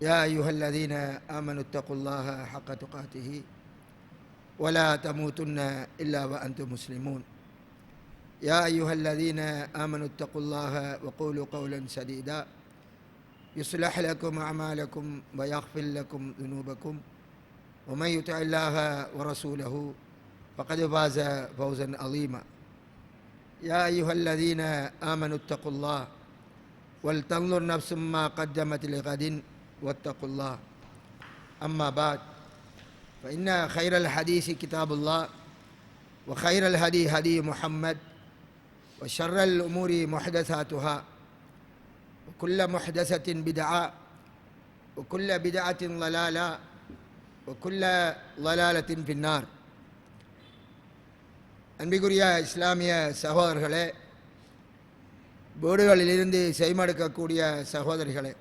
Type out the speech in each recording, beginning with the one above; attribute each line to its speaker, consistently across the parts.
Speaker 1: يا أيها الذين آمنوا اتقوا الله حق تقاته ولا تموتن إلا وأنتم مسلمون. يا أيها الذين آمنوا اتقوا الله وقولوا قولا سديدا. يصلح لكم أعمالكم ويغفر لكم ذنوبكم. ومن يطع الله ورسوله فقد فاز فوزا عظيما. يا أيها الذين آمنوا اتقوا الله ولتنظر نفس ما قدمت لغد واتقوا الله أما بعد فإن خير الحديث كتاب الله وخير الهدي هدي محمد وشر الأمور محدثاتها وكل محدثة بدعة وكل بدعة ضلالة وكل ضلالة في النار அன்பிக்குரிய இஸ்லாமிய சகோதரர்களே வீடுகளிலிருந்து செய்மடுக்கக்கூடிய சகோதரிகளே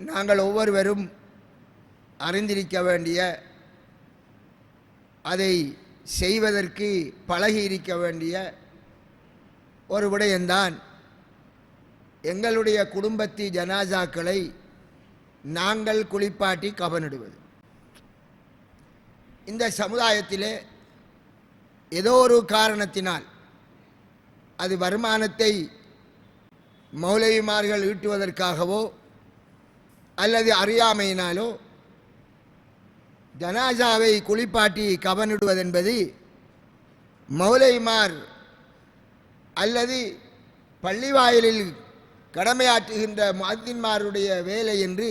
Speaker 1: நாங்கள் ஒவ்வொருவரும் அறிந்திருக்க வேண்டிய அதை செய்வதற்கு பழகி இருக்க வேண்டிய ஒரு விடயம்தான் எங்களுடைய குடும்பத்தி ஜனாசாக்களை நாங்கள் குளிப்பாட்டி கவனிடுவது இந்த சமுதாயத்திலே ஏதோ ஒரு காரணத்தினால் அது வருமானத்தை மௌலவிமார்கள் ஈட்டுவதற்காகவோ அல்லது அறியாமையினாலோ ஜனாசாவை குளிப்பாட்டி கவனிடுவதென்பது மௌலைமார் அல்லது பள்ளிவாயிலில் கடமையாற்றுகின்ற மாதின்மாருடைய வேலை என்று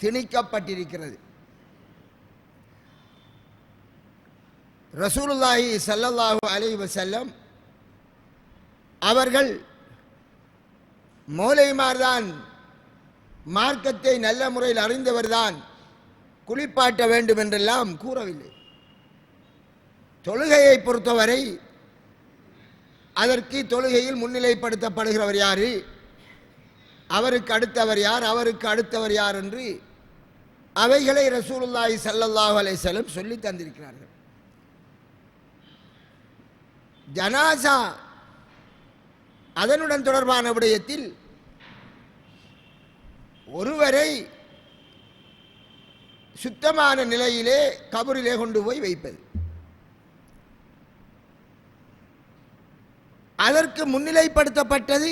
Speaker 1: திணிக்கப்பட்டிருக்கிறது. ரசூலுல்லாஹி சல்லல்லாஹு அலி வசல்லம் அவர்கள் மௌலைமார்தான் மார்க்கத்தை நல்ல முறையில் அறிந்தவர்தான் குளிப்பாட்ட வேண்டும் என்றெல்லாம் கூறவில்லை. தொழுகையை பொறுத்தவரை அதற்கு தொழுகையில் முன்னிலைப்படுத்தப்படுகிறவர் யாரு? அவருக்கு அடுத்தவர் யார்? அவருக்கு அடுத்தவர் யார் என்று அவைகளை ரசூலுல்லாஹி சல்லல்லாஹு அலைசலம் சொல்லி தந்திருக்கிறார்கள். ஜனாசா அதனுடன் தொடர்பான விடயத்தில் ஒருவரை சுத்தமான நிலையிலே கபரிலே கொண்டு போய் வைப்பது. அதற்கு முன்னிலைப்படுத்தப்பட்டது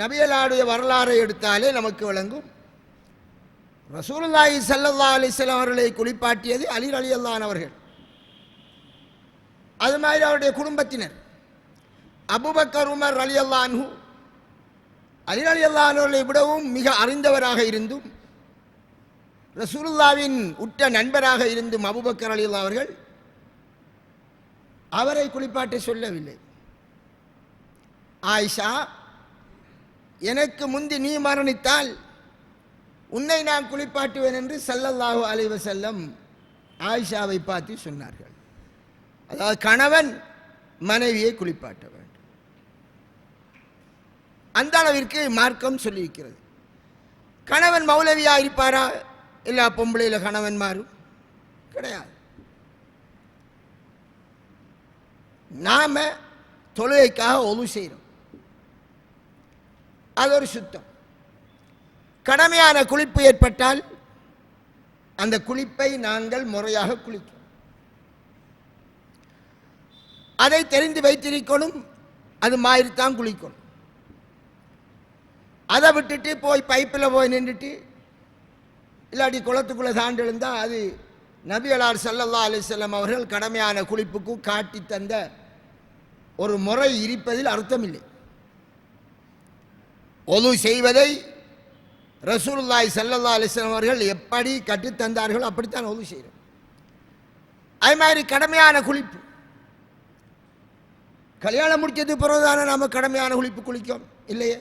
Speaker 1: நபியலாடைய வரலாறை எடுத்தாலே நமக்கு விளங்கும். ரசூலுல்லாஹி சல்லல்லா அலிஸ்லாம் அவர்களை குளிப்பாட்டியது அலி அலி அல்லான் அவர்கள். அது மாதிரி அவருடைய குடும்பத்தினர். அபுபக்கர் உமர் அலி அல்லான்ஹூ அலிரலி அல்லானவர்களை விடவும் மிக அறிந்தவராக இருந்தும் ரசூலுல்லாவின் உற்ற நண்பராக இருந்தும் அபுபக்கர் அலி அவர்கள் அவரை குளிப்பாட்ட சொல்லவில்லை. ஆயிஷா எனக்கு முந்தி நீ மரணித்தால் உன்னை நான் குளிப்பாட்டுவேன் என்று சல்லல்லாஹு அலைவ செல்லம் ஆயிஷாவை பார்த்து சொன்னார்கள். அதாவது கணவன் மனைவியை குளிப்பாட்டவன் அந்த அளவிற்கு மார்க்கம் சொல்லியிருக்கிறது. கணவன் மௌலவியா இருப்பாரா? எல்லா பொம்பளையில கணவன் மாறும். கிடையாது. நாம தொழுகைக்காக ஒழு செய்கிறோம் அது ஒரு சுத்தம். கடமையான குளிப்பு ஏற்பட்டால் அந்த குளிப்பை நாங்கள் முறையாக குளிக்கிறோம். அதை தெரிந்து வைத்திருக்கணும். அது மாதிரித்தான் குளிக்கணும். அதை விட்டுட்டு போய் பைப்பில் போய் நின்றுட்டு இல்லாட்டி குளத்துக்குள்ளே தாண்டு எழுந்தால் அது நபியலார் சல்லல்லா அலிசல்லம் அவர்கள் கடமையான குளிப்புக்கு காட்டி தந்த ஒரு முறை இருப்பதில் அர்த்தமில்லை. ஒது செய்வதை ரசூலுல்லாய் சல்லல்லா அலிஸ்லாம் அவர்கள் எப்படி கற்றுத்தந்தார்களோ அப்படித்தான் ஒது செய்கிறோம் அது மாதிரி கடமையான குளிப்பு. கல்யாணம் முடிச்சது பிறகுதானே நாம் கடமையான குளிப்பு குளிக்கும் இல்லையே?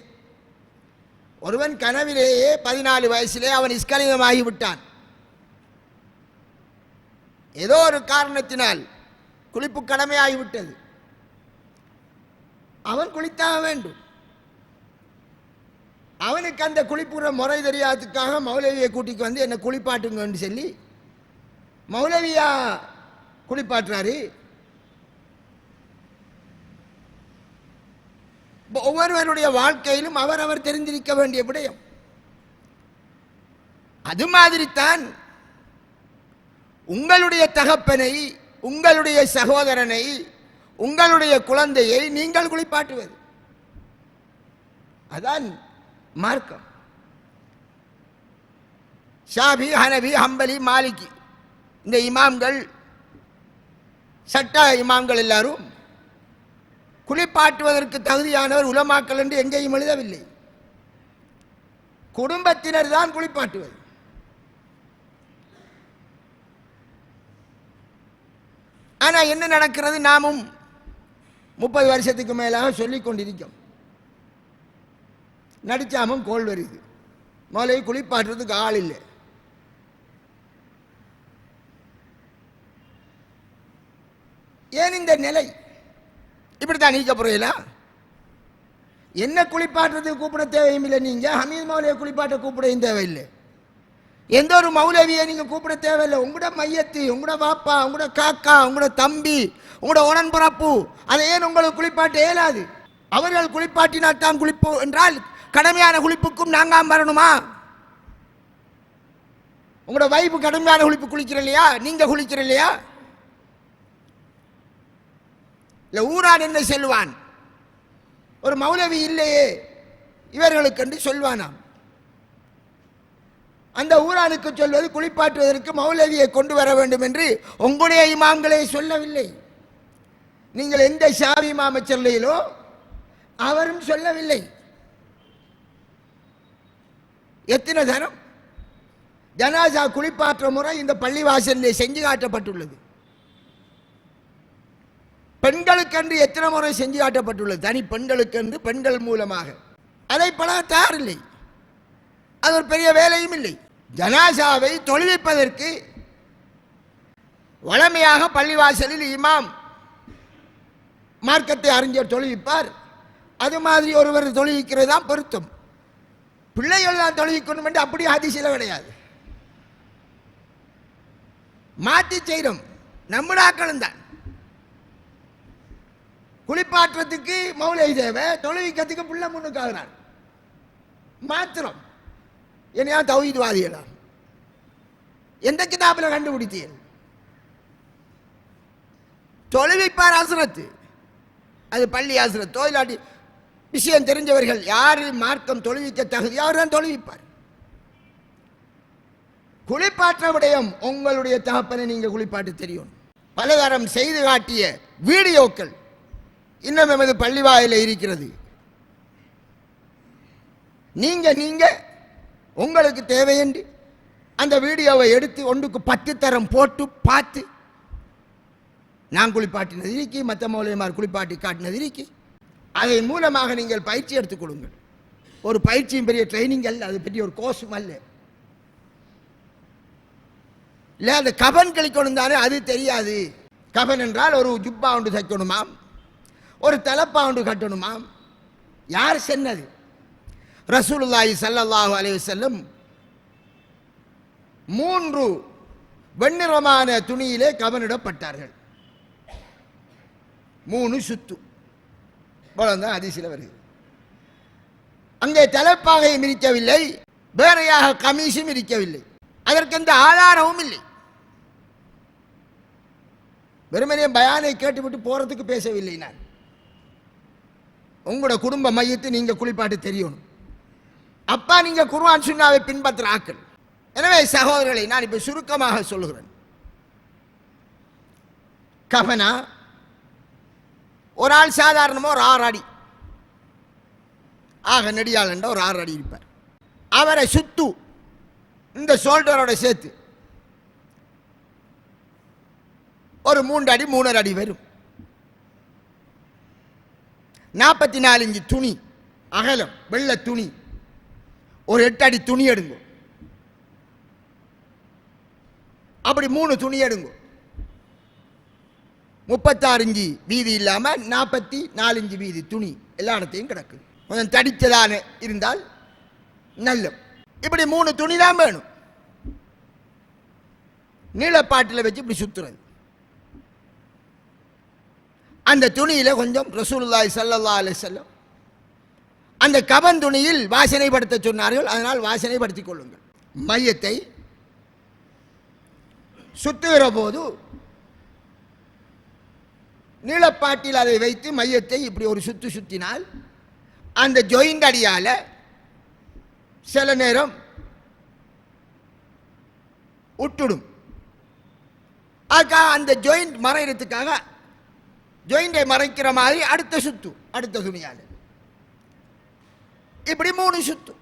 Speaker 1: ஒருவன் கனவிலேயே பதினாலு வயசிலே அவன் இஸ்கலிதமாகி விட்டான். ஏதோ ஒரு காரணத்தினால் குளிப்பு கடமையாகிவிட்டது அவன் குளித்தாக வேண்டும். அவனுக்கு அந்த குளிப்புற முறை தெரியாததுக்காக மௌலவியை கூட்டிக்கு வந்து என்னை குளிப்பாட்டுங்கன்னு சொல்லி மௌலவியா குளிப்பாட்டுறாரு. ஒவ்வொருவருடைய வாழ்க்கையிலும் அவரவர் தெரிந்திருக்க வேண்டிய விடயம். அது மாதிரித்தான் உங்களுடைய தகப்பனை உங்களுடைய சகோதரனை உங்களுடைய குழந்தையை நீங்கள் குளிப்பாட்டுவது. அதான் மார்க்கம். ஷாபி ஹனபி ஹம்பலி மாலிகி. இந்த இமாம்கள் சட்ட இமாம்கள் எல்லாரும் குளிப்பாட்டுவதற்கு தகுதியானவர் உலமாக்கல் என்று எங்கேயும் எழுதவில்லை. குடும்பத்தினர் தான் குளிப்பாட்டுவது. ஆனால் என்ன நடக்கிறது? நாமும் முப்பது வருஷத்துக்கு மேலாக சொல்லிக் கொண்டிருக்கோம் நடிச்சாமும் கோல் வருது. முதலையை குளிப்பாட்டுறதுக்கு ஆள் இல்லை. ஏன் இந்த நிலை? இப்படித்தான் நீக்க புரியலா. என்ன குளிப்பாட்டுறதுக்கு கூப்பிட தேவையில்லை நீங்கள் ஹமீத் மௌலியை குளிப்பாட்ட கூப்பிடையும் தேவையில்லை. எந்த ஒரு மௌலவியை நீங்கள் கூப்பிட தேவையில்லை. உங்களோட மையத்து உங்களோட பாப்பா உங்களோட காக்கா உங்களோட தம்பி உங்களோட உடன்பிறப்பு அதை ஏன் உங்களுக்கு குளிப்பாட்ட இயலாது? அவர்கள் குளிப்பாட்டினால் தான் குளிப்போம் என்றால் கடமையான குளிப்புக்கும் நாங்காம் வரணுமா? உங்களோட வைப்பு கடுமையான குளிப்பு குளிக்கிற இல்லையா நீங்கள் குளிக்கிற இல்லையா இல்லை ஊரான் என்ன செல்வான் ஒரு மௌலவி இல்லையே இவர்களுக்கு என்று சொல்வானாம். அந்த ஊரானுக்கு சொல்வது குளிப்பாற்றுவதற்கு மௌலவியை கொண்டு வர வேண்டும் என்று உங்களுடைய இமாம்களே சொல்லவில்லை. நீங்கள் எந்த ஷாவி இமாம சொல்லையிலோ அவரும் சொல்லவில்லை. எத்தனை தரம்? ஜனாசா குளிப்பாற்ற முறை இந்த பள்ளிவாசலில் செஞ்சு காட்டப்பட்டுள்ளது. பெண்களுக்கென்று எத்தனை முறை செஞ்சு காட்டப்பட்டுள்ளது? தனி பெண்களுக்கென்று பெண்கள் மூலமாக. அதை பல தயாரில்லை அது ஒரு பெரிய வேலையும் இல்லை. ஜனாசாவை தொழுவிப்பதற்கு வளமையாக பள்ளிவாசலில் இமாம் மார்க்கத்தை அறிஞர் தொழுவிப்பார். அது மாதிரி ஒருவர் தொழுவிக்கிறது தான் பொருத்தம். பிள்ளைகள் தான் தொழுவிக்கணும் என்று அப்படியே அதிசயம் கிடையாது. மாற்றி செய்கிறோம். நம்மடாக்களும் தான் குளிப்பாற்றத்துக்கு மௌலை தேவை தொழுவிக்கிறதுக்கு புள்ள முன்னுக்காகிறார் மாத்திரம். என்னையா தௌஹீத்வாதிகளா? எந்த கிதாபில் கண்டுபிடித்தீர்கள் தொழுவிப்பார் ஆசிரத்து அது பள்ளி ஆசிரத்தோ இல்லாட்டி விஷயம் தெரிஞ்சவர்கள் யார் மார்க்கம் தொழுவிக்க தகுதியோ அவர் தான் தொழுவிப்பார்? குளிப்பாற்ற விடயம் உங்களுடைய தகப்பனை நீங்க குளிப்பாட்டு தெரியும். பலதரம் செய்து காட்டிய வீடியோக்கள். இன்னும் எமது பள்ளிவாயில இருக்கிறது. நீங்கள் நீங்கள் உங்களுக்கு தேவையென்று அந்த வீடியோவை எடுத்து ஒன்றுக்கு பத்து தரம் போட்டு பார்த்து நான் குளிப்பாட்டினது இருக்கி மற்ற மௌலியமார் குளிப்பாட்டி காட்டினது இருக்கி. அதன் மூலமாக நீங்கள் பயிற்சி எடுத்துக் கொடுங்கள். ஒரு பயிற்சியும் பெரிய ட்ரைனிங் அல்ல அது பெரிய ஒரு கோர்ஸும் அல்ல. இல்லை அந்த கபன் கழிக்கணும் தானே அது தெரியாது. கபன் என்றால் ஒரு ஜுப்பா ஒன்று தைக்கணுமாம். ஒரு தலைப்பாண்டு கட்டணுமா? கட்டணுமாம் யார் சென்னது? ரசூலுல்லாஹி ஸல்லல்லாஹு அலைஹி செல்லும் மூன்று வெண்ணிறமான துணியிலே கவனிடப்பட்டார்கள். மூணு சுத்து. இவ்வளவுதான் அதிசயில் வருகிறது. அங்கே தலைப்பாகையும் இருக்கவில்லை வேறையாக கமிஷும் இருக்கவில்லை அதற்கு எந்த ஆதாரமும் இல்லை. வெறுமனே பயானை கேட்டுவிட்டு போறதுக்கு பேசவில்லை நான். உங்களோட குடும்ப மையத்தை நீங்கள் குளிப்பாட்டு தெரியணும். அப்பா நீங்கள் குருவான் சுன்னாவை பின்பற்ற ஆக்கள் எனவே சகோதரர்களை நான் இப்போ சுருக்கமாக சொல்லுகிறேன். கபனா ஒரு ஆள் சாதாரணமாக ஒரு ஆறு அடி. ஆக நெடியாளண்ட ஒரு ஆறு அடி இருப்பார். அவரை சுத்து இந்த சோல்டரோட சேர்த்து ஒரு மூன்று அடி மூணரை அடி வரும். நாற்பத்தி நாலு இஞ்சு துணி அகலம் வெள்ளை துணி. ஒரு எட்டு அடி துணி எடுங்க. அப்படி மூணு துணி எடுங்க. முப்பத்தாறு இஞ்சி வீதி இல்லாமல் நாற்பத்தி நாலு வீதி துணி எல்லா இடத்தையும் கிடக்குது கொஞ்சம் தடித்ததான இருந்தால் நல்ல இப்படி மூணு துணி தான் வேணும். நீளப்பாட்டில் வச்சு இப்படி சுத்துறது. அந்த துணியில் கொஞ்சம் ரசூலுல்லாய் சல்லல்லா அலி செல்லம் அந்த கபன் துணியில் வாசனைப்படுத்த சொன்னார்கள். அதனால் வாசனைப்படுத்திக் கொள்ளுங்கள். மையத்தை சுத்துகிற போது நீளப்பாட்டில் அதை வைத்து மையத்தை இப்படி ஒரு சுத்து சுத்தினால் அந்த ஜொயிண்ட் அடியால் சில நேரம் விட்டுடும் அதுக்காக அந்த ஜொயிண்ட் மறைகிறதுக்காக ஜாயிண்டை மறைக்கிற மாதிரி அடுத்த சுத்து அடுத்த துணியால் இப்படி மூணு சுத்து.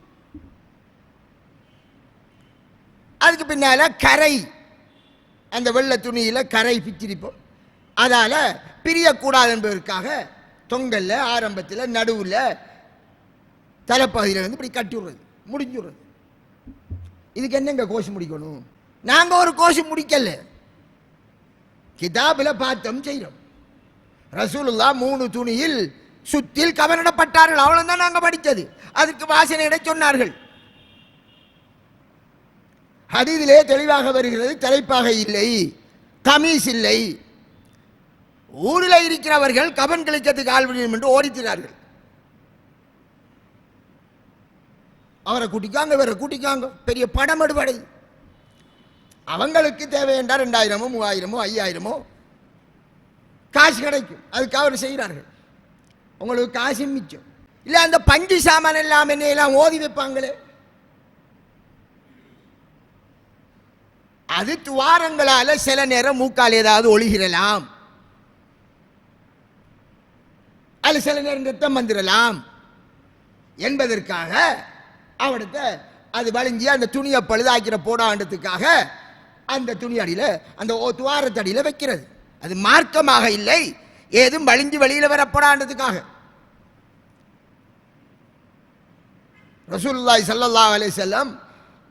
Speaker 1: அதுக்கு பின்னால கரை. அந்த வெள்ளை துணியில கரை பிச்சிருப்போம். அதால பிரியக்கூடாது என்பதற்காக தொங்கல்ல ஆரம்பத்தில் நடுவில் தலைப்பகுதியில் வந்து இப்படி கட்டி விடுறது முடிஞ்சு விடுறது இதுக்கு என்னங்க கோஷம் முடிக்கணும்? நாங்க ஒரு கோஷம் முடிக்கல. கிதாபில் பார்த்தோம் செய்கிறோம் ரசூலுல்லா மூணு துணியில் சுத்தில் கவனிடப்பட்டார்கள். அவ்வளோதான் நாங்கள் படித்தது. அதுக்கு வாசனையிட சொன்னார்கள். ஹதீதிலே தெளிவாக வருகிறது தலைப்பாக இல்லை கமீஸ் இல்லை. ஊரில் இருக்கிறவர்கள் கபன் கிழிக்கிறதுக்கு ஆள் விடியும் என்று ஓடித்தினார்கள். அவரை கூட்டிக்காங்க இவரை கூட்டிக்காங்க. பெரிய படம் எடுபடை அவங்களுக்கு தேவையென்றா ரெண்டாயிரமோ மூவாயிரமோ ஐயாயிரமோ காசு கிடைக்கும். அதுக்கு அவர் செய்கிறார்கள். உங்களுக்கு காசு மிச்சம். இல்லை அந்த பஞ்சு சாமான் எல்லாம் என்ன எல்லாம் ஓதி வைப்பாங்களே? அது துவாரங்களால் சில நேரம் மூக்கால் ஏதாவது ஒளிகிறலாம் அது சில நேரம் ரத்தம் வந்துடலாம் என்பதற்காக அவடத்த அது வளைஞ்சி அந்த துணியை பழுதாக்கிற போடாண்டதுக்காக அந்த துணி அடியில் அந்த ஓ- வைக்கிறது. அது மார்க்கமாக இல்லை. ஏதும் வழிஞ்சு வெளியில வர ரசூல்லாய் சல்லல்லா அலே செல்லம்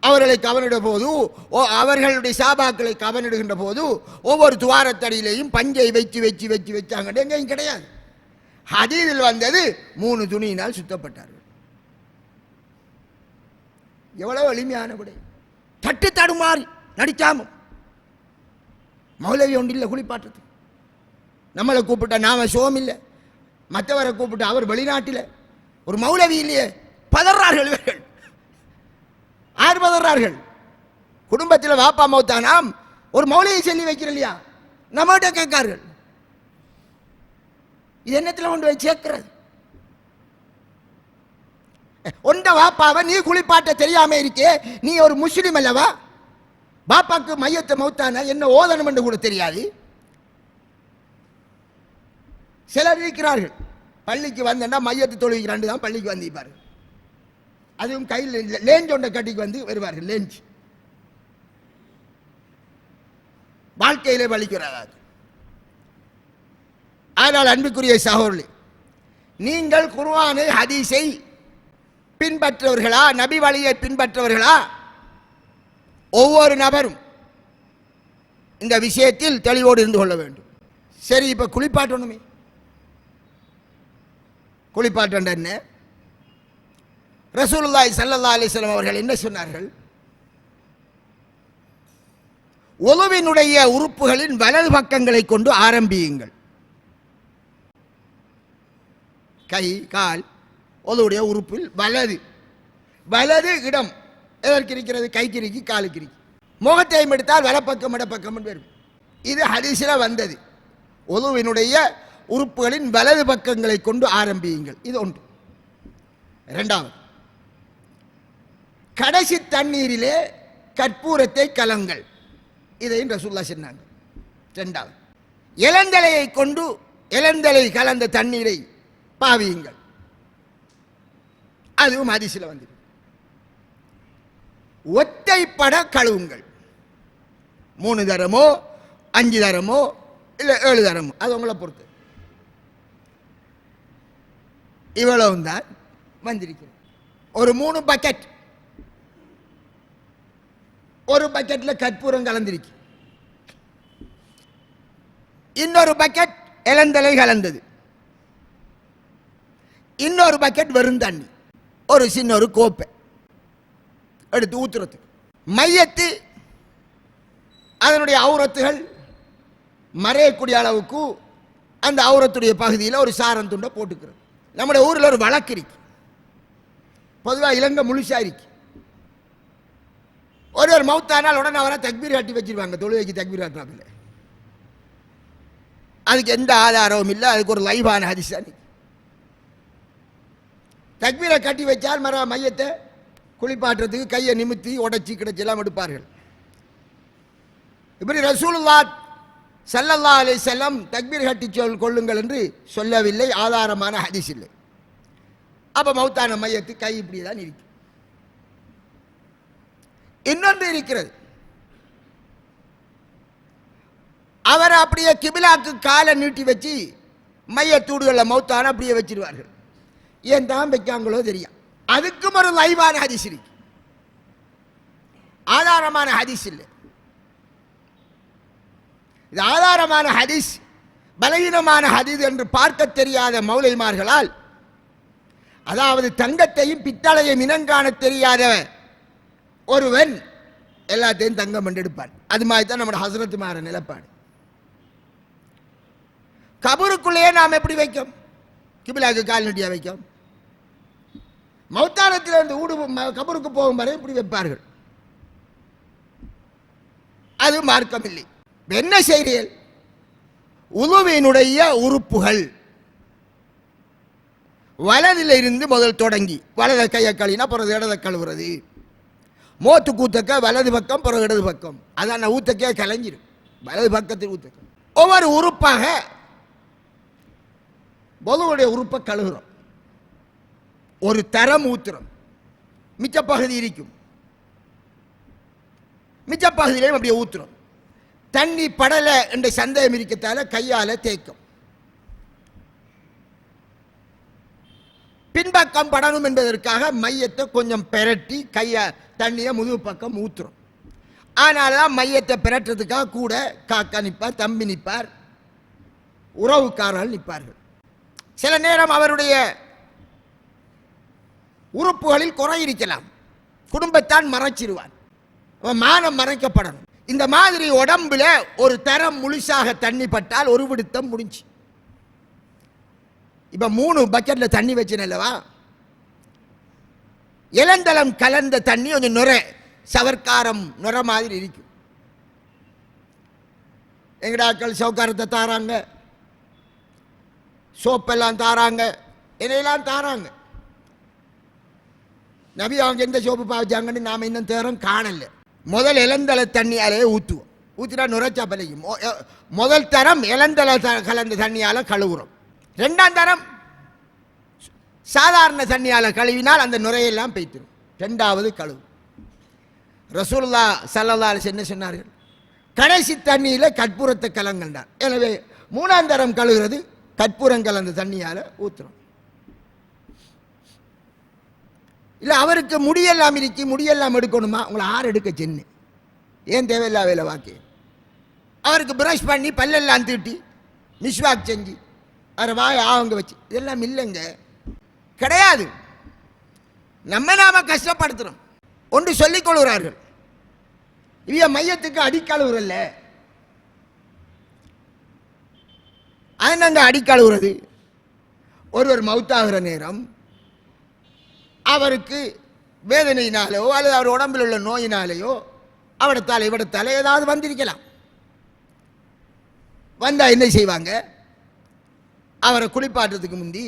Speaker 1: அவர்களை கவனிட போது ஓ- அவர்களுடைய சாபாக்களை கவனிடுகின்ற போது ஒவ்வொரு துவாரத்தடியிலையும் பஞ்சை வச்சு வச்சு வச்சு வச்சாங்க எங்கேயும் கிடையாது. ஹதீதில் வந்தது மூணு துணியினால் சுத்தப்பட்டார்கள். எவ்வளவு எளிமையான விடை. தட்டு தடுமாறி நடிக்காம மௌலவி ஒன்றில்லை குளிப்பாட்டுறது நம்மளை கூப்பிட்டா நாம சோம் இல்லை. மற்றவரை கூப்பிட்டு அவர் வெளிநாட்டில். ஒரு மௌலவி இல்லையே பதறார்கள் இவர்கள். யார் பதறார்கள்? குடும்பத்தில் வாப்பா மௌத்தானாம் ஒரு மௌலவி சொல்லி வைக்கிற இல்லையா? நம்மகிட்ட கேட்கார்கள். இது என்னத்தில் கொண்டு போய் சேர்க்கிறது? ஒண்ட வாப்பாவை நீ குளிப்பாட்ட தெரியாம இருக்கே. நீ ஒரு முஸ்லீம் அல்லவா? பாப்பாக்கு மையத்தை மௌத்தான என்ன ஓதனம் என்று கூட தெரியாது. சிலர் இருக்கிறார்கள். பள்ளிக்கு வந்தா மையத்தை தொழுகிறாண்டு தான் பள்ளிக்கு வந்திருப்பார். அதுவும் கையில் லேஞ்ச் ஒன்றை கட்டிக்கு வந்து வருவார்கள் லேஞ்ச். வாழ்க்கையிலே வலிக்கிறார் ஆனால் அன்புக்குரிய சகோதரி நீங்கள் குர்ஆனை ஹதீஸை பின்பற்றவர்களா நபி வழியை பின்பற்றவர்களா ஒவ்வொரு நபரும் இந்த விஷயத்தில் தெளிவோடு இருந்து கொள்ள வேண்டும். சரி இப்போ குளிப்பாட்டணுமே குளிப்பாட்டம் என்ன? ரசூலுல்லாஹி ஸல்லல்லாஹு அலிஸ்லாம் அவர்கள் என்ன சொன்னார்கள்? ஒலுவினுடைய உறுப்புகளின் வலது பக்கங்களை கொண்டு ஆரம்பியுங்கள். கை கால் ஒலுவுடைய உறுப்பில் வலது. வலது இடம். எதற்கு இருக்கிறது கைக்கிரிக்கு காலுக்கிரிக்கு முகத்தை முகத்தையும் எடுத்தால் வலப்பக்கம் இடப்பக்கம் வரும் இது ஹதீஸில் வந்தது. ஒதுவினுடைய உறுப்புகளின் வலது பக்கங்களை கொண்டு ஆரம்பியுங்கள். இது ஒன்று. இரண்டாவது. கடைசி தண்ணீரிலே கற்பூரத்தை கலங்கள். இதையும் ரசூல்லா சொன்னாங்க. ரெண்டாவது இளந்தலையை கொண்டு இளந்தலை கலந்த தண்ணீரை பாவியுங்கள். அதுவும் அதிசில வந்து ஒத்தைப்பட கழுவுங்கள். மூணு தரமோ அஞ்சு தரமோ இல்லை ஏழு தரமோ அது உங்களை பொறுத்து. இவ்வளவு தான் வந்திருக்கிறது. ஒரு மூணு பக்கெட் ஒரு பக்கெட்டில் கற்பூரம் கலந்திருக்கு. இன்னொரு பக்கெட் இளந்தலை கலந்தது. இன்னொரு பக்கெட் வெறும் தண்ணி. ஒரு சின்ன ஒரு கோப்பை. எடுத்து ஊத்துறது. மையத்து அதனுடைய அவுரத்துகள் மறையக்கூடிய அளவுக்கு அந்த அவுரத்துடைய பகுதியில் ஒரு சாரம் துண்டை போட்டுக்கிறது. நம்முடைய ஊரில் ஒரு வழக்கு இருக்கு. பொதுவாக இலங்கை முழுசாக இருக்கு. ஒரு ஒரு மவுத்தானால் உடனே அவரை தக்பீர் கட்டி வச்சிருவாங்க. தொழுகைக்கு தக்பீர் கட்டுறாங்க அதுக்கு எந்த ஆதாரமும் இல்லை. அதுக்கு ஒரு லைவான ஹதிசானி தக்பீரை கட்டி வச்சால் மர மையத்தை குளிப்பாட்டுறதுக்கு கையை நிமித்தி உடைச்சி கிடைச்செல்லாம் எடுப்பார்கள். இப்படி ரசூலுல்லா சல்லல்லா அலை செல்லம் தக்பீர் கட்டி சொல் கொள்ளுங்கள் என்று சொல்லவில்லை. ஆதாரமான ஹதீஸ் இல்லை. அப்போ மௌத்தான மையத்து கை இப்படி தான் இருக்கு. இன்னொன்று இருக்கிறது. அவர் அப்படியே கிபிலாக்கு காலை நீட்டி வச்சு மையத்தூடுகளில் மௌத்தான அப்படியே வச்சிருவார்கள். ஏன் தான் வைக்காங்களோ தெரியும். அதுக்கும் ஒரு லைவான ஹதீஸ் இருக்கு. ஆதாரமான ஹதீஸ் இல்லை. இது ஆதாரமான ஹதீஸ் பலவீனமான ஹதீஸ் என்று பார்க்க தெரியாத மௌலைமார்களால் அதாவது தங்கத்தையும் பித்தளையும் இனங்காண தெரியாத ஒருவன் எல்லாத்தையும் தங்கம் எடுப்பான். அது மாதிரி தான் நம்ம ஹசரத்து மாற நிலப்பாடு. கபருக்குள்ளேயே நாம் எப்படி வைக்கும்? கிபிலாக்கு கால்நடியாக வைக்கும்? மௌத்தானத்தில் இருந்து ஊடு கபருக்கு போகும் வரை இப்படி வைப்பார்கள். அது மார்க்கம் இல்லை என்ன செய்கிறீர்கள் உதவியினுடைய உறுப்புகள். வலதில் இருந்து முதல் தொடங்கி வலத கையை கழினா பிறகு இடதை கழுவுறது. மோத்து கூத்தக்க வலது பக்கம் பிறகு இடது பக்கம். அதான் ஊத்தக்கே கலைஞ்சிரும். வலது பக்கத்தில் ஊத்தக்க. ஒவ்வொரு உறுப்பாக பொதுவுடைய உறுப்பை கழுகுறோம் ஒரு தரம் ஊத்துறோம் மிச்ச பகுதி இருக்கும் மிச்ச பகுதியிலையும் அப்படியே ஊத்துறோம். தண்ணி படலை என்ற சந்தேகம் இருக்கத்தால கையால தேய்க்கும். பின்பக்கம் படணும் என்பதற்காக மையத்தை கொஞ்சம் பெரட்டி கையை தண்ணியை முதுகு பக்கம் ஊத்துறோம். ஆனால் தான் மையத்தை பெரட்டுறதுக்காக கூட காக்கா நிற்பார் தம்பி நிற்பார் உறவுக்காரர்கள் நிற்பார்கள் சில நேரம் அவருடைய உறுப்புகளில் குறை இருக்கலாம் குடும்பத்தான் மறைச்சிருவான். அவன் மானம் மறைக்கப்படணும். இந்த மாதிரி உடம்புல ஒரு தரம் முழுசாக தண்ணி பட்டால் ஒரு விடுத்தம் முடிஞ்சு. இப்ப மூணு பக்கெட்ல தண்ணி வச்சுனல்லவா? இளந்தளம் கலந்த தண்ணி கொஞ்சம் நுரை சவர்க்காரம் நுர மாதிரி இருக்கும். எங்கடாக்கள் சவுக்காரத்தை தாராங்க? சோப்பெல்லாம் தாராங்க. என்னையெல்லாம் தாராங்க? நபி அவங்க எந்த சோப்பு பாவிச்சாங்கன்னு நாம் இன்னும் தேரம் காணல. முதல் இளந்தள தண்ணியாலே ஊற்றுவோம் ஊற்றினா நுரைச்சா பலையும் முதல் தரம் இளந்தள த- கலந்த தண்ணியால் கழுவுறோம். ரெண்டாம் தரம் சாதாரண தண்ணியால் கழுவினால் அந்த நுரையெல்லாம் பெய்த்திரும். ரெண்டாவது கழுவு. ரசூல்லா சல்லல்லா என்ன சொன்னார்கள்? கடைசி தண்ணியில் கற்பூரத்தை கலங்கண்டார் எனவே மூணாம் தரம் கழுவுறது கற்பூரம் கலந்த தண்ணியால் ஊற்றுறோம் இல்லை அவருக்கு முடியெல்லாம் இருக்கு முடியெல்லாம் எடுக்கணுமா? உங்களை ஆறு எடுக்க சென்னு. ஏன் தேவையில்லா வேலை வாக்கு? அவருக்கு ப்ரஷ் பண்ணி பல்லெல்லாம் தீட்டி மிஸ்வாக் செஞ்சு அவரை வாய் ஆவங்க வச்சு இதெல்லாம் இல்லைங்க. கிடையாது. நம்ம நாம கஷ்டப்படுத்துறோம். ஒன்று சொல்லிக் கொள்கிறார்கள். இவ மையத்துக்கு அடிக்கழுவுறல்ல. அது நாங்கள் அடிக்கழுவுறது? ஒருவர் மவுத்தாகிற நேரம் அவருக்கு வேதனையினாலோ அல்லது அவர் உடம்பில் உள்ள நோயினாலேயோ அவடத்தால் இவடத்தால் ஏதாவது வந்திருக்கலாம். வந்தால் என்ன செய்வாங்க? அவரை குளிப்பாட்டுறதுக்கு முந்தி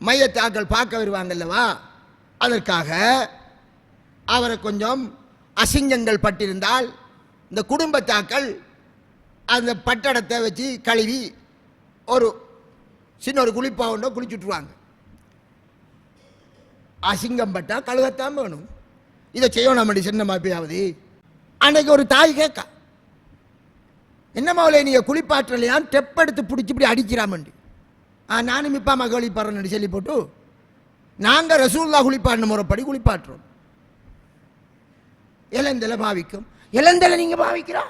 Speaker 1: மையத்தாக்கள் பார்க்க வருவாங்கல்லவா அதற்காக அவரை கொஞ்சம் அசிங்கங்கள் பட்டிருந்தால் இந்த குடும்பத்தாக்கள் அந்த பட்டடத்தை வச்சு கழுவி ஒரு சின்ன ஒரு குளிப்பாக ஒன்றோ குளிச்சுட்ருவாங்க அசிங்கம் பட்டா கழுகத்தான் வேணும். இதை செய்யணும் அப்படி சின்ன மாப்பியாவது அன்னைக்கு ஒரு தாய் கேட்கா என்ன மவளை நீங்க குளிப்பாற்றலையான் டெப்பெடுத்து பிடிச்சி இப்படி அடிக்கிறாமண்டி ஆ நானும் இப்போ அம்மா குளிப்பாடுறேன் சொல்லி போட்டு நாங்கள் ரசூல்லா குளிப்பாடின முறைப்படி குளிப்பாட்டுறோம். இளந்தலை பாவிக்கும். இளந்தலை நீங்கள் பாவிக்கிறா?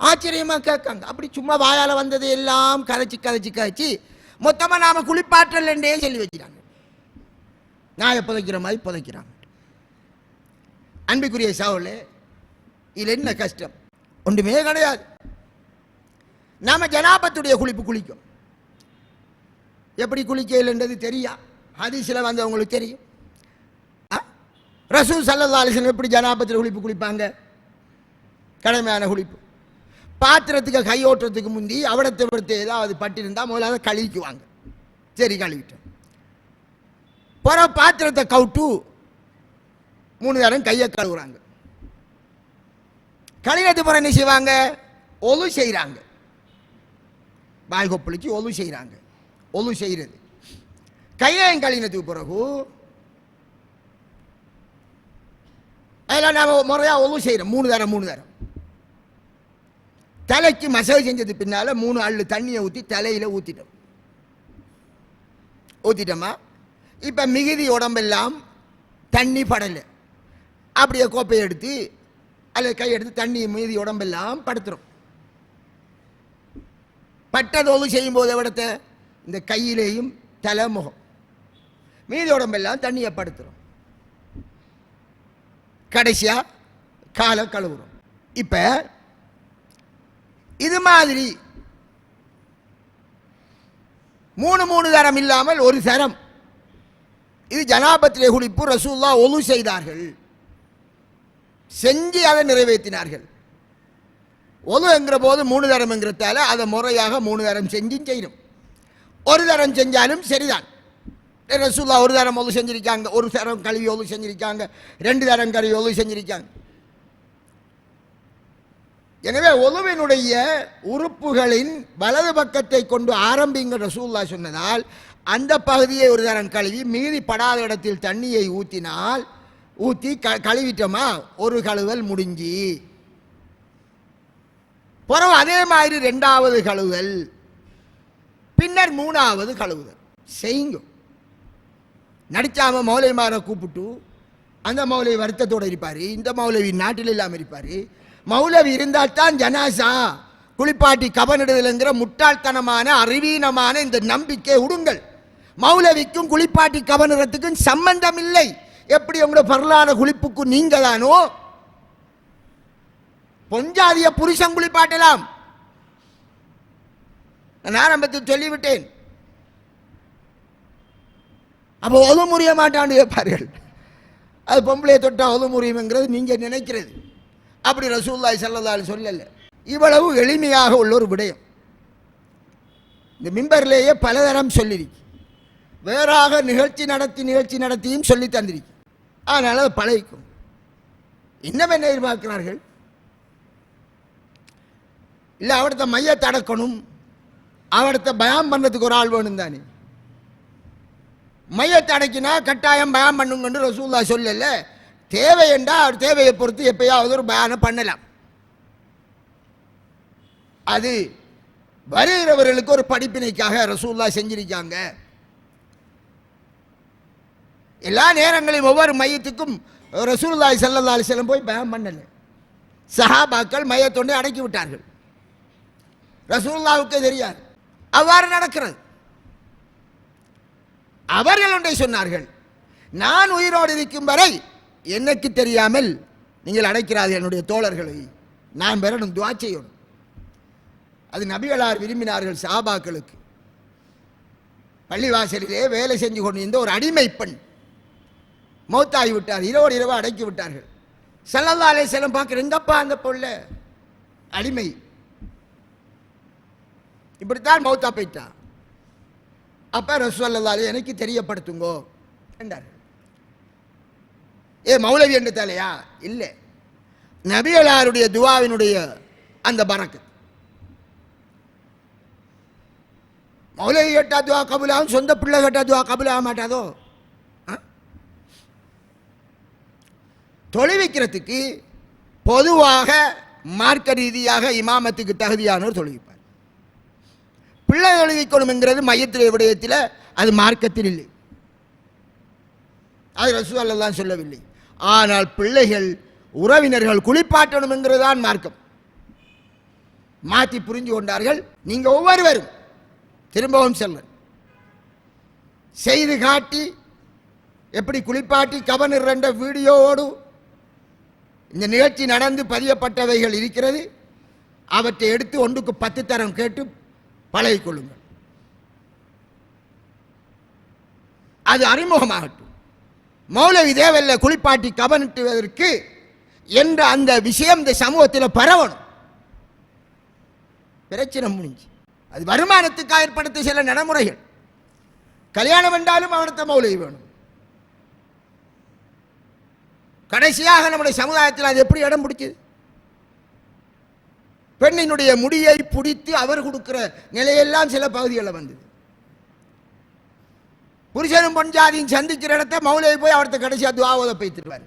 Speaker 1: ஆச்சரியமாக கேட்காங்க. அப்படி சும்மா வாயால் வந்தது எல்லாம் கதைச்சி கதைச்சி கதைச்சி மொத்தமாக நாம் குளிப்பாற்றலன்றே சொல்லி வச்சுட்டாங்க. நாயை புதைக்கிற மாதிரி புதைக்கிறாங்க அன்புக்குரிய சாவலே இதில் என்ன கஷ்டம்? ஒன்றுமே கிடையாது. நாம் ஜனாபத்துடைய குளிப்பு குளிக்கும். எப்படி குளிக்கலன்றது தெரியா? ஹதீஸில் வந்தவங்களுக்கு தெரியும். ஆ? ரசூல் சல்லல்லா எப்படி ஜனாபத்தில் குளிப்பு குளிப்பாங்க? கடமையான குளிப்பு. பாத்திரத்துக்கு கை ஓட்டுறதுக்கு முந்தி அவடத்தை விடுத்து ஏதாவது பட்டிருந்தா முதல்ல கழுவிக்குவாங்க. சரி கழுவிட்டோம். பிற பாத்திரத்தை கவுட்டு மூணு நேரம் கையை கழுவுறாங்க. கழுவிட்டு பிறகு என்ன செய்வாங்க? ஒலு செய்கிறாங்க வாய் கொப்பளிச்சு ஒலு செய்கிறாங்க ஒலு செய்கிறது கையையும் கழுவினதுக்கு பிறகு அதில் நாம் முறையாக ஒலு செய்கிறோம் மூணு தரம் மூணு தரம் தலைக்கு மசாஜ் செஞ்சது பின்னால் மூணு அள்ளு தண்ணியை ஊற்றி தலையில் ஊற்றிட்டோம் ஊற்றிட்டோமா இப்போ மிகுதி உடம்பெல்லாம் தண்ணி படலை. அப்படியே கோப்பையை எடுத்து அல்லது கை எடுத்து தண்ணி மீதி உடம்பெல்லாம் படுத்துரும். பட்டதோது செய்யும்போது விடத்த இந்த கையிலேயும் தலை முகம் மீதி உடம்பெல்லாம் தண்ணியை படுத்துரும். கடைசியாக காலை கழுவுறோம். இப்போ இது மாதிரி மூணு மூணு தரம் இல்லாமல் ஒரு தரம் இது ஜனாபத்திலே குளிப்பு ரசூல்லா ஒலு செய்தார்கள். செஞ்சு அதை நிறைவேற்றினார்கள். ஒலு என்கிற போது மூணு தரம் என்கிறதால அதை முறையாக மூணு தரம் செஞ்சும் செய்யணும். ஒரு தரம் செஞ்சாலும் சரிதான். ரசூல்லா ஒரு தரம் ஒலு செஞ்சிருக்காங்க ஒரு தரம் கழுவி ஒலு செஞ்சிருக்காங்க ரெண்டு தரம் கழுவி ஒலு செஞ்சிருக்காங்க. எனவே ஒலுவினுடைய உறுப்புகளின் வலது பக்கத்தை கொண்டு ஆரம்பிங்க ரசூல்லா சொன்னதால் அந்த பகுதியை ஒரு தரம் கழுவி மீதி படாத இடத்தில் தண்ணியை ஊற்றினால் ஊற்றி க கழுவிட்டோமா? ஒரு கழுவல் முடிஞ்சி பிறகு அதே மாதிரி ரெண்டாவது கழுவுதல் பின்னர் மூணாவது கழுவுதல். செய்யுங்க. நடிச்சாம மௌலைமாரை கூப்பிட்டு அந்த மௌலவி வருத்தத்தோடு இருப்பார் இந்த மௌலவி நாட்டில் இல்லாமல் இருப்பார். மௌலவி இருந்தால் தான் ஜனாசா குளிப்பாட்டி கவனிடுதல்ங்கிற முட்டாள்தனமான அறிவீனமான இந்த நம்பிக்கை உடுங்கள். மௌலவிக்கும் குளிப்பாட்டி கவனத்துக்கும் சம்பந்தம் இல்லை எப்படி உங்களோட பரலான குளிப்புக்கும் நீங்க தானோ பொஞ்சாதிய புருஷன் குளிப்பாட்டலாம். நான் ஆரம்பத்தில் சொல்லிவிட்டேன். அப்போ ஒது முறிய மாட்டான்னு கேட்பார்கள். அது பொம்பளையை தொட்டால் ஒது முறியுங்கிறது நீங்கள் நினைக்கிறது. அப்படி ரசூல்லாய் செல்லதால் சொல்லலை. இவ்வளவு எளிமையாக உள்ள ஒரு விடயம். இந்த மிம்பர்லேயே பலதரம் சொல்லியிருக்கு வேறாக நிகழ்ச்சி நடத்தி நிகழ்ச்சி நடத்தியும் சொல்லி தந்திருக்கு அதனால் அதை பழகிக்கும் இன்னும் என்ன எதிர்பார்க்கிறார்கள்? இல்லை அவடத்த மையத்தை அடக்கணும் அவடத்த பயம் பண்ணுறதுக்கு ஒரு ஆள் வேணும் தானே. மையத்தை அடக்கினா கட்டாயம் பயம் பண்ணுங்கன்னு ரசூல்லா சொல்லல. தேவை என்றா அவர் தேவையை பொறுத்து எப்பயாவது ஒரு பயானம் பண்ணலாம். அது வருகிறவர்களுக்கு ஒரு படிப்பினைக்காக ரசூல்லா செஞ்சிருக்காங்க. எல்லா நேரங்களையும் ஒவ்வொரு மையத்துக்கும் ரசூல்லாய் ஸல்லல்லாஹு அலைஹி போய் பயம் பண்ணலை. சஹாபாக்கள் மையத்தொண்டை அடக்கி விட்டார்கள். ரசூல்லாவுக்கு தெரியாது. அவ்வாறு நடக்கிறது. அவர்கள் ஒன்றை சொன்னார்கள் நான் உயிரோடு இருக்கும் வரை எனக்கு தெரியாமல் நீங்கள் அடைக்கிறார்கள் என்னுடைய தோழர்களை. நான் பெறணும் துவா செய்யணும். அது நபிகளார் விரும்பினார்கள் சாபாக்களுக்கு பள்ளிவாசலிலே வேலை செஞ்சு கொண்டிருந்த ஒரு அடிமை பெண் மௌத்தாகி விட்டார். இரவோடு இரவு அடக்கி விட்டார்கள். சல்லல்லா அலே செல்லம் பார்க்குற எங்கப்பா அந்த பொருள்? அடிமை. இப்படித்தான் மௌத்தா போயிட்டா. அப்ப ரசூல்லாலே எனக்கு தெரியப்படுத்துங்கோ என்றார். ஏ மௌலவி என்று தலையா இல்லை. நபியலாருடைய துவாவினுடைய அந்த பறக்கு. மௌலவி கேட்டா துவா கபுலாவும் சொந்த பிள்ளை கேட்டா துவா கபுலாக மாட்டாதோ? தொழுவிக்கிறதுக்கு பொதுவாக மார்க்க ரீதியாக இமாமத்துக்கு தகுதியானவர் தொழுவிப்பார். பிள்ளை தொழுவிக்கணுங்கிறது மையத்தில் விடயத்தில் அது மார்க்கத்தில் இல்லை. அது ரசூ சொல்லவில்லை. ஆனால் பிள்ளைகள் உறவினர்கள் குளிப்பாட்டணுங்கிறது தான் மார்க்கம். மாற்றி புரிஞ்சு கொண்டார்கள். நீங்கள் ஒவ்வொருவரும் திரும்பவும் செல்ல செய்து காட்டி எப்படி குளிப்பாட்டி கவர்னர் வீடியோவோடு இந்த நிகழ்ச்சி நடந்து பதியப்பட்டவைகள் இருக்கிறது. அவற்றை எடுத்து ஒன்றுக்கு பத்து தரம் கேட்டு பழகிக்கொள்ளுங்கள் அது அறிமுகமாகட்டும். மௌலவி தேவல்ல குளிப்பாட்டி கவனிட்டுவதற்கு என்ற அந்த விஷயம் இந்த சமூகத்தில் பரவணும். பிரச்சனை முடிஞ்சு. அது வருமானத்துக்காக ஏற்படுத்த சில நடைமுறைகள். கல்யாணம் என்றாலும் அவனத்த மௌலவி வேணும். கடைசியாக நம்முடைய சமுதாயத்தில் அது எப்படி இடம் பிடிச்சது பெண்ணினுடைய முடியை பிடித்து அவர் கொடுக்கிற நிலையெல்லாம் சில பகுதிகளில் வந்தது. புருஷனும் பொஞ்சாதியும் சந்திக்கிற இடத்த மௌலையை போய் அவர்த்த கடைசியாக துவாவதை பைத்திருவார்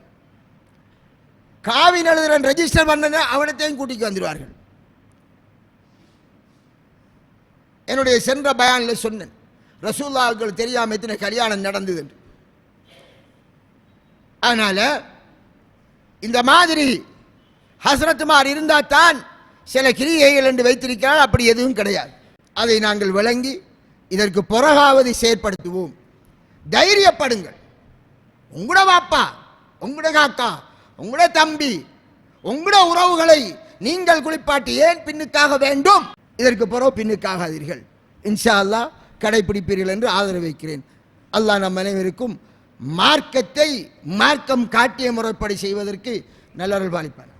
Speaker 1: காவின் எழுதுறன் ரெஜிஸ்டர் பண்ண அவனத்தையும் கூட்டிக்கு வந்துடுவார்கள் என்னுடைய சென்ற பயானில் சொன்னேன். ரசூல்லாவுக்கு தெரியாமல் எத்தனை கல்யாணம் நடந்தது என்று. அதனால் இந்த மாதிரி ஹசரத்துமார் இருந்தால் தான் சில கிரியைகள் என்று வைத்திருக்கிறார். அப்படி எதுவும் கிடையாது. அதை நாங்கள் விளங்கி இதற்கு பிறகாவது செயற்படுத்துவோம். தைரியப்படுங்கள். உங்களோட வாப்பா உங்களோட காக்கா உங்களோட தம்பி உங்களோட உறவுகளை நீங்கள் குளிப்பாட்டி ஏன் பின்னுக்காக வேண்டும்? இதற்கு பிறகு பின்னுக்காகாதீர்கள். இன்ஷா அல்லாஹ் கடைபிடிப்பீர்கள் என்று ஆதரவு வைக்கிறேன். அல்லாஹ் நம் அனைவருக்கும் மார்க்கத்தை மார்க்கம் காட்டிய முறைப்படி செய்வதற்கு நல்லருள் பாலிப்பார்